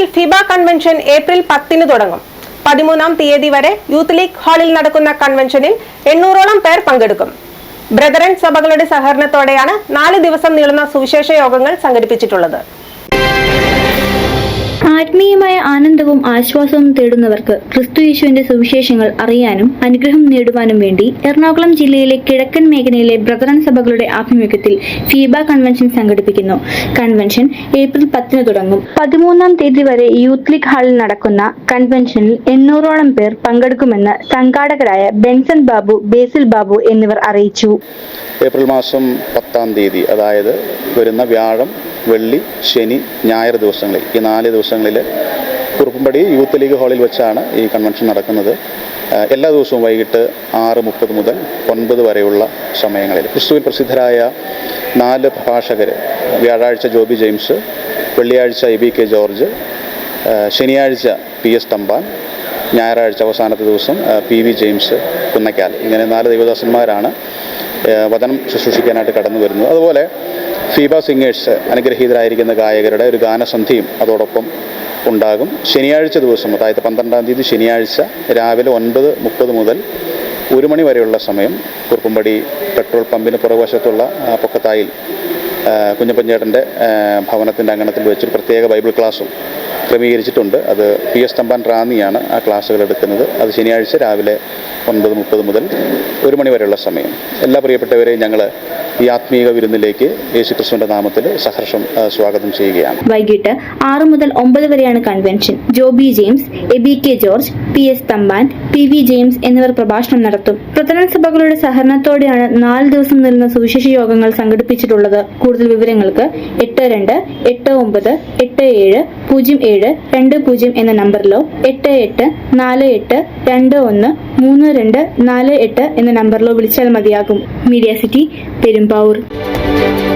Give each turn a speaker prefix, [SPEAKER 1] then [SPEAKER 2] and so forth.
[SPEAKER 1] സിറ്റിയിൽ ഫിബ convention April പത്തിന് തുടങ്ങും. പതിമൂന്നാം തീയതി വരെ യൂത്ത് ലീഗ് ഹാളിൽ നടക്കുന്ന കൺവെൻഷനിൽ എണ്ണൂറോളം പേർ പങ്കെടുക്കും. ബ്രദറൻ സഭകളുടെ സഹകരണത്തോടെയാണ് നാല് ദിവസം നീളുന്ന സുവിശേഷ യോഗങ്ങൾ സംഘടിപ്പിച്ചിട്ടുള്ളത്.
[SPEAKER 2] ആത്മീയമായ ആനന്ദവും ആശ്വാസവും തേടുന്നവർക്ക് ക്രിസ്തു യേശുവിന്റെ സുവിശേഷങ്ങൾ അറിയാനും അനുഗ്രഹം നേടുവാനും വേണ്ടി എറണാകുളം ജില്ലയിലെ കിഴക്കൻ മേഖലയിലെ ബ്രദറൻ സഭകളുടെ ആഭിമുഖ്യത്തിൽ ഫീബ കൺവെൻഷൻ സംഘടിപ്പിക്കുന്നു. കൺവെൻഷൻ ഏപ്രിൽ പത്തിന് തുടങ്ങും. പതിമൂന്നാം തീയതി വരെ യൂത്ത് ലീഗ് ഹാളിൽ നടക്കുന്ന കൺവെൻഷനിൽ എണ്ണൂറോളം പേർ പങ്കെടുക്കുമെന്ന് സംഘാടകരായ ബെൻസൺ ബാബു ബേസിൽ ബാബു എന്നിവർ അറിയിച്ചു.
[SPEAKER 3] ഏപ്രിൽ മാസം പത്താം തീയതി അതായത് വരുന്ന വ്യാഴം വെള്ളി ശനി ഞായർ ദിവസങ്ങളിൽ. ഈ നാല് ദിവസങ്ങളിൽ കുറുപ്പുംപടി യൂത്ത് ലീഗ് ഹാളിൽ വെച്ചാണ് ഈ കൺവെൻഷൻ നടക്കുന്നത്. എല്ലാ ദിവസവും വൈകിട്ട് ആറ് മുപ്പത് മുതൽ ഒൻപത് വരെയുള്ള സമയങ്ങളിൽ. ക്രിസ്തുവിൽ പ്രസിദ്ധരായ നാല് പ്രഭാഷകർ വ്യാഴാഴ്ച ജോബി ജെയിംസ് വെള്ളിയാഴ്ച എ ബി കെ ജോർജ് ശനിയാഴ്ച പി എസ് തമ്പാൻ ഞായറാഴ്ച അവസാനത്തെ ദിവസം പി വി ജെയിംസ് കുന്നക്കാൽ ഇങ്ങനെ നാല് ദൈവദാസന്മാരാണ് വചനം ശുശ്രൂഷിക്കാനായിട്ട് കടന്നു വരുന്നത് അതുപോലെ ഫീബ സിംഗേഴ്സ് അനുഗ്രഹീതരായിരിക്കുന്ന ഗായകരുടെ ഒരു ഗാനസന്ധിയും അതോടൊപ്പം ഉണ്ടാകും. ശനിയാഴ്ച ദിവസം അതായത് പന്ത്രണ്ടാം തീയതി ശനിയാഴ്ച രാവിലെ ഒൻപത് മുപ്പത് മുതൽ ഒരു മണി വരെയുള്ള സമയം കുറുപ്പുംപടി പെട്രോൾ പമ്പിന് പുറകുവശത്തുള്ള പൊക്കത്തായിൽ കുഞ്ഞപ്പഞ്ചേട്ടന്റെ ഭവനത്തിന്റെ അങ്കണത്തിൽ വെച്ചൊരു പ്രത്യേക ബൈബിൾ ക്ലാസ്സും ക്രമീകരിച്ചിട്ടുണ്ട്. അത് പി എസ് തമ്പാൻ റാന്നിയാണ് ആ ക്ലാസ്സുകൾ എടുക്കുന്നത്. അത് ശനിയാഴ്ച രാവിലെ ഒൻപത് മുപ്പത് മുതൽ ഒരു മണി വരെയുള്ള സമയം. എല്ലാ പ്രിയപ്പെട്ടവരെയും ഞങ്ങൾ ഈ ആത്മീയ വിരുന്നിലേക്ക് യേശുക്രിസ്തുവിന്റെ നാമത്തിൽ സഹർഷം സ്വാഗതം ചെയ്യുകയാണ്.
[SPEAKER 2] വൈകിട്ട് ആറ് മുതൽ ഒമ്പത് വരെയാണ് convention. Joby James A B K George P S Thampan P V James എന്നിവർ പ്രഭാഷണം നടത്തും. പ്രധാന സഭകളുടെ സഹകരണത്തോടെയാണ് നാല് ദിവസം നീളുന്ന സുവിശേഷ യോഗങ്ങൾ സംഘടിപ്പിച്ചിട്ടുള്ളത്. കൂടുതൽ വിവരങ്ങൾക്ക് എട്ട് രണ്ട് എട്ട് ഒമ്പത് എട്ട് ഏഴ് പൂജ്യം ഏഴ് രണ്ട് പൂജ്യം എന്ന നമ്പറിലോ എട്ട് എട്ട് നാല് എട്ട് രണ്ട് ഒന്ന് മൂന്ന് രണ്ട് നാല് എട്ട് എന്ന നമ്പറിലോ വിളിച്ചാൽ മതിയാകും. Media city Bauer.